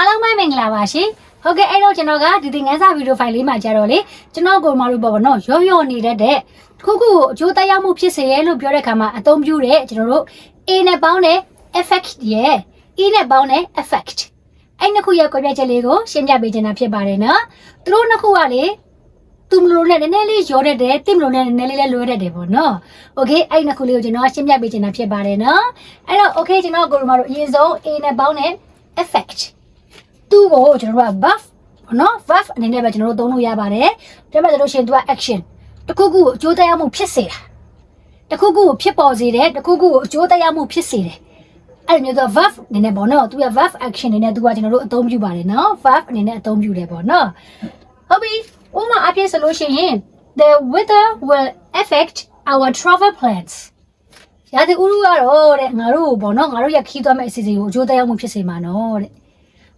အားလုံးပဲမင်္ဂလာပါရှင်ဟုတ်ကဲ့အဲ့တော့ကျွန်တော်ကဒီသင်ခန်းစာဗီဒီယိုဖိုင်လေးမှာကြတော့လေကျွန်တော်ကိုမတို့ပေါ့ဗောနော်ရော့ရော့နေတတ်တဲ့ခုခုကိုအကျိုးသက်ရောက်မှုဖြစ်စေရလို့ပြောတဲ့ခါမှာအသုံးပြုတဲ့ကျွန်တော်တို့ A နဲ့ပေါင်းတဲ့ effect ရယ် E နဲ့ပေါင်းတဲ့ effect အဲ့နှစ်ခုရဲ့ကွဲပြားချက်လေးကိုရှင်းပြပေးချင်တာဖြစ်ပါတယ်နော်သူတို့နှစ်ခုကလေသူမလို့နဲ့နည်းနည်းလေးရောတတ်တယ်တင့်မလို့နဲ့နည်းနည်းလေးလွယ်တတ်တယ်ပေါ့နော်။ Okay အဲ့နှစ်ခုလေးကိုကျွန်တော်ရှင်းပြပေးချင်တာဖြစ်ပါတယ်နော်။အဲ့တော့ okay ကျွန်တော်ကိုရမတို့အရင်ဆုံး A နဲ့ပေါင်းတဲ့ effect သူ့ကိုကျွန်တော်တို့က buff ပေါ့နော် buff အနေနဲ့ပဲကျွန်တော်တို့သုံးလို့ရပါတယ်ဒါပေမဲ့ဆိုလို့ရှိရင်သူက action တစ်ခုခုကိုအကျိုးသက်ရောက်မှုဖြစ်စေတာတစ်ခုခုကိုဖြစ်ပေါ်စေတယ်တစ်ခုခုကိုအကျိုးသက်ရောက်မှုဖြစ်စေတယ်အဲ့လိုမျိုးသူက verb အနေနဲ့ပေါ့နော်သူက verb action အနေနဲ့သူကကျွန်တော်တို့အသုံးပြုပါတယ်နော် verb အနေနဲ့အသုံးပြုတယ်ပေါ့နော်ဟုတ်ပြီဥပမာအဖြစ်ဆိုလို့ရှိရင် the weather will affect our travel plans ရာသီဥတုကတော့တဲ့ငါတို့ပေါ့နော်ငါတို့ရခီးသွားမယ့်အစီအစဉ်ကိုအကျိုးသက်ရောက်မှုဖြစ်စေမှာနော်တဲ့။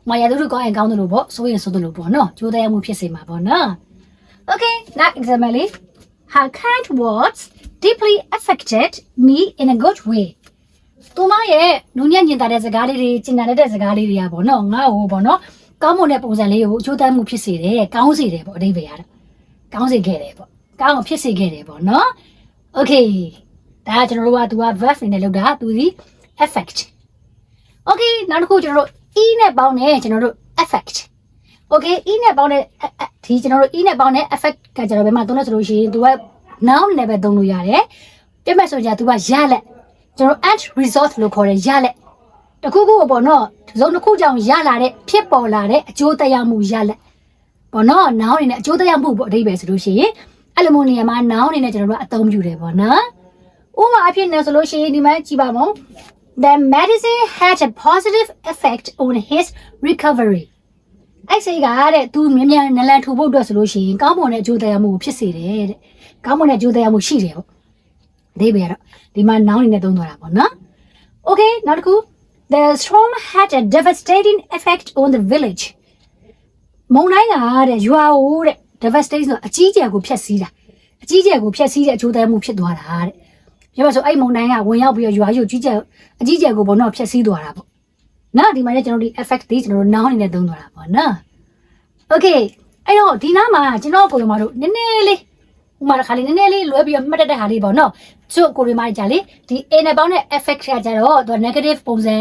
မာယာတို့ကောင်းရင်ကောင်းတယ်လို့ပေါ့ဆိုရင်ဆိုတယ်လို့ပေါ့နော်။အကျိုးသက်ရောက်မှုဖြစ်စေမှာပေါ့နော်။ Okay, next example. Her kind words deeply affected me in a good way. သူမရဲ့နူးညံ့ညင်တာတဲ့စကားလေးတွေကျင်နာတဲ့စကားလေးတွေကပေါ့နော်ငါ့ကိုပေါ့နော်ကောင်းမွန်တဲ့ပုံစံလေးကိုအကျိုးသက်မှုဖြစ်စေတယ်ကောင်းစေတယ်ပေါ့အဓိပ္ပာယ်ကတော့ကောင်းစေခဲ့တယ်ပေါ့ကောင်းအောင်ဖြစ်စေခဲ့တယ်ပေါ့နော် Okay ဒါကကျွန်တော်တို့ကသူက verb နေနဲ့လောက်တာသူဒီ affect Okay နောက်တစ်ခုကျွန်တော်တို့ e နဲ့ပေါင်းတယ်ကျွန်တော်တို့ affect Okay e နဲ့ပေါင်းတဲ့ဒီကျွန်တော်တို့ e နဲ့ပေါင်းတဲ့ affect ကကျွန်တော်ဘယ်မှာသုံးလဲဆိုလို့ရှိရင်သူက noun နဲ့ပဲသုံးလို့ရတယ်ပြမဲ့ဆိုကြသူကရလက်ကျွန်တော် end result လို့ခေါ်တယ်ရလက်တခုခုပေါ့နော်ဇုံတစ်ခုကြောင့်ရလာတဲ့ဖြစ်ပေါ်လာတဲ့အကျိုးသက်ရောက်မှုရလက်ပေါ့နော် noun အနေနဲ့အကျိုးသက်ရောက်မှုပေါ့အဓိပ္ပာယ်ဆိုလို့ရှိရင်အဲ့လိုမျိုးနေရာမှာ noun အနေနဲ့ကျွန်တော်တို့အသုံးပြုတယ်ပေါ့နော်ဥပမာအဖြစ်နဲ့ဆိုလို့ရှိရင်ဒီမှာကြည့်ပါမော The medicine had a positive effect on his recovery. အဲ့စိတ်ကတဲ့သူမြန်မြန်နလန်ထူဖို့အတွက်ဆိုလို့ရှိရင်ကောင်းမွန်တဲ့အကျိုးတရားမှုကိုဖြစ်စေတယ်တဲ့။ကောင်းမွန်တဲ့အကျိုးတရားမှုရှိတယ်ပေါ့။ဒီပဲကတော့ဒီမှာနောင်နေနဲ့သုံးသွားတာပေါ့နော်။ Okay နောက်တစ်ခု The storm had a devastating effect on the village. မုန်တိုင်းကတဲ့ရွာကိုတဲ့ devastating ဆိုအကြီးအကျယ်ကိုဖျက်ဆီးတာ။အကြီးအကျယ်ကိုဖျက်ဆီးတဲ့အကျိုးတရားမှုဖြစ်သွားတာတဲ့။ ပြောပါဆိုအဲ့မုံတိုင်းကဝင်ရောက်ပြီးတော့ရွာကြီးကိုကြီးကျယ်အကြီးကျယ်ကိုပေါ့နော်ဖျက်ဆီးသွားတာပေါ့။နော်ဒီမှာလည်းကျွန်တော်ဒီ effect တွေကျွန်တော်တို့ noun အနေနဲ့သုံးသွားတာပေါ့နော်။ Okay အဲ့တော့ဒီနားမှာကျွန်တော်ကိုယ်တို့မတို့နည်းနည်းလေးဥမာတစ်ခါလေးနည်းနည်းလေးလွဲပြီးတော့မှတ်တတ်တဲ့ဟာလေးပေါ့နော်။ချို့ကိုယ်တွေမကြလေဒီ A နဲ့ပေါင်းတဲ့ effect ကကြတော့သူ negative ပုံစံ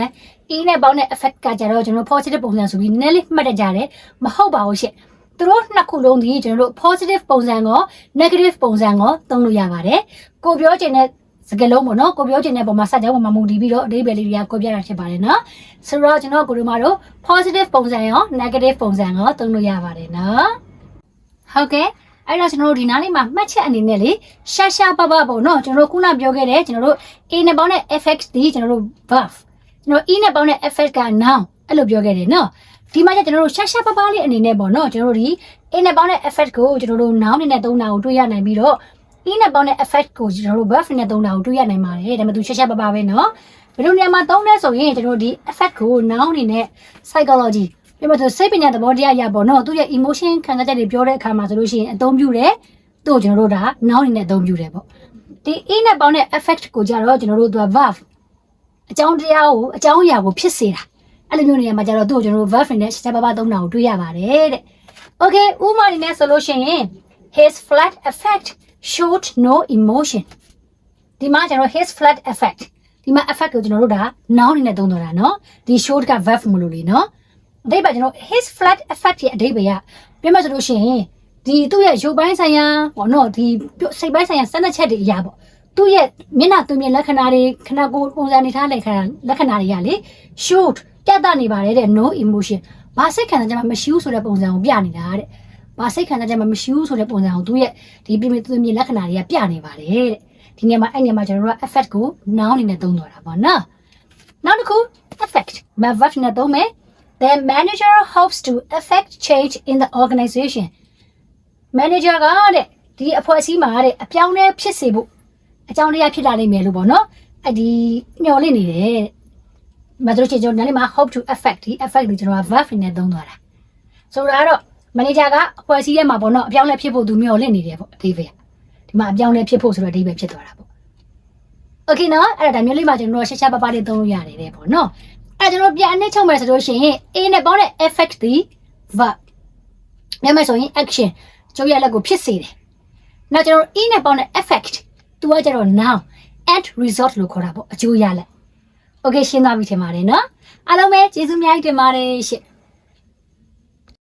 E နဲ့ပေါင်းတဲ့ effect ကကြတော့ကျွန်တော် positive ပုံစံဆိုပြီးနည်းနည်းလေးမှတ်တတ်ကြတယ်။မဟုတ်ပါဘူးရှင့်။သူတို့နှစ်ခုလုံးဒီကျွန်တော်တို့ positive ပုံစံကော negative ပုံစံကောသုံးလို့ရပါတယ်။ကိုပြောချင်တဲ့ စကလုံးပေါ့နော်ကိုပြောချင်တဲ့ပုံမှာစကြဝဠာမှာမူတည်ပြီးတော့အသေးပဲလေးတွေကကိုပြတာဖြစ်ပါတယ်နော်ဆိုတော့ကျွန်တော်ကိုတို့မှာတော့ positive ပုံစံရော negative ပုံစံရောသုံးလို့ရပါတယ်နော်ဟုတ်ကဲ့အဲ့တော့ကျွန်တော်တို့ဒီနားလေးမှာမှတ်ချက်အနေနဲ့လေရှာရှာပပပေါ့နော်ကျွန်တော်တို့ခုနပြောခဲ့တဲ့ကျွန်တော်တို့ A နဲ့ပေါင်းတဲ့ effect ဒီကျွန်တော်တို့ verb ကျွန်တော် E နဲ့ပေါင်းတဲ့ effect က noun အဲ့လိုပြောခဲ့တယ်နော်ဒီမှာကျကျွန်တော်တို့ရှာရှာပပလေးအနေနဲ့ပေါ့နော်ကျွန်တော်တို့ဒီ A နဲ့ပေါင်းတဲ့ effect ကိုကျွန်တော်တို့ noun အနေနဲ့သုံးတာကိုတွေ့ရနိုင်ပြီးတော့ e နဲ့ပေါင်းတဲ့ effect ကိုကျွန်တော်တို့ buff နဲ့သုံးတာကိုတွေ့ရနိုင်ပါတယ်ဒါပေမဲ့သူချက်ချက်ပပပဲเนาะဘယ်လိုနေရာမှာသုံးလဲဆိုရင်ကျွန်တော်တို့ဒီ effect ကို noun အနေနဲ့ psychology ပြမဆိုစိတ်ပညာသဘောတရားရပေါ့เนาะသူရဲ့ emotion ခံစားချက်တွေပြောတဲ့အခါမှာဆိုလို့ရှိရင်အသုံးပြုတယ်သူ့ကိုကျွန်တော်တို့ဒါ noun အနေနဲ့အသုံးပြုတယ်ပေါ့ဒီ e နဲ့ပေါင်းတဲ့ effect ကိုကြတော့ကျွန်တော်တို့သူက verb အကြောင်းတရားကိုအကြောင်းအရာကိုဖြစ်စေတာအဲ့လိုမျိုးနေရာမှာကြတော့သူ့ကိုကျွန်တော်တို့ verb နဲ့ချက်ချက်ပပသုံးတာကိုတွေ့ရပါတယ်တဲ့ okay ဥပမာအနေနဲ့ဆိုလို့ရှိရင် his flat effect showed no emotion ဒီမှာကျွန်တော် his flat effect ဒီမှာ effect ကိုကျွန်တော်တို့ဒါ noun အနေနဲ့သုံးတော့တာနော်ဒီ showed က verb မလို့လေနော်အဓိပ္ပာယ်ကျွန်တော် his flat effect ရဲ့အဓိပ္ပာယ်ကပြန်မှဆိုလို့ရှိရင်ဒီသူ့ရဲ့ရုပ်ပိုင်းဆိုင်ရာပေါ့နော်ဒီစိတ်ပိုင်းဆိုင်ရာစမ်းသပ်ချက်တွေအရာပေါ့သူ့ရဲ့မျက်နှာသူ့မျက်လက္ခဏာတွေခဏကိုပုံစံနေထားလက္ခဏာလက္ခဏာတွေကလေ showed ပြသနေပါတယ်တဲ့ no emotion ဘာစိတ်ခံစားချက်မှမရှိဘူးဆိုတဲ့ပုံစံကိုပြနေတာတဲ့ ဘာစိတ်ခံစားချက်မှမရှိဘူးဆိုတဲ့ပုံစံကိုသူ့ရဲ့ဒီပြင်းပြင်းပြင်းလက္ခဏာတွေကပြနေပါတယ်တဲ့ဒီနေရာမှာအဲ့နေရာမှာကျွန်တော်တို့က effect ကို noun အနေနဲ့သုံးတော့တာပေါ့နော်နောက်တစ်ခု effect မ verb နဲ့သုံးမယ် the manager hopes to affect change in the organization manager ကတဲ့ဒီအဖွဲ့အစည်းမှာတဲ့အပြောင်းအလဲဖြစ်စေဖို့အကြောင်းတရားဖြစ်လာနိုင်မယ်လို့ပေါ့နော်အဲ့ဒီညှော်လင့်နေတယ်မတို့ချင်ကျွန်တော်နားလေးမှာ hope to affect ဒီ effect ကိုကျွန်တော်က verb နဲ့သုံးသွားတာဆိုတော့ကတော့ မန်နေဂျာကအဖွဲ့အစည်းထဲမှာပေါ့နော်အပြောင်းလဲဖြစ်ဖို့သူမျှော်လင့်နေတယ်ပေါ့အသေးပဲဒီမှာအပြောင်းလဲဖြစ်ဖို့ဆိုတော့အသေးပဲဖြစ်သွားတာပေါ့โอเคနော်အဲ့ဒါဒါမျိုးလေးမှကျွန်တော်တို့ရှက်ရှက်ပပလေးသုံးလို့ရတယ်တဲ့ပေါ့နော် အဲ့ဒါကျွန်တော်ပြန်အနစ်ချုပ်မယ်ဆိုလို့ရှိရင် A နဲ့ပေါင်းတဲ့ affect ဒီ verb မြန်မာဆိုရင် action ကျုပ်ရဲ့လက်ကိုဖြစ်စေတယ်နောက်ကျွန်တော် E နဲ့ပေါင်းတဲ့ effect သူကကျတော့ noun end result လို့ခေါ်တာပေါ့အကျိုးရလက် Okay ရှင်းသွားပြီထင်ပါတယ်နော်အားလုံးပဲကျေးဇူးအများကြီးတင်ပါတယ်ရှင့်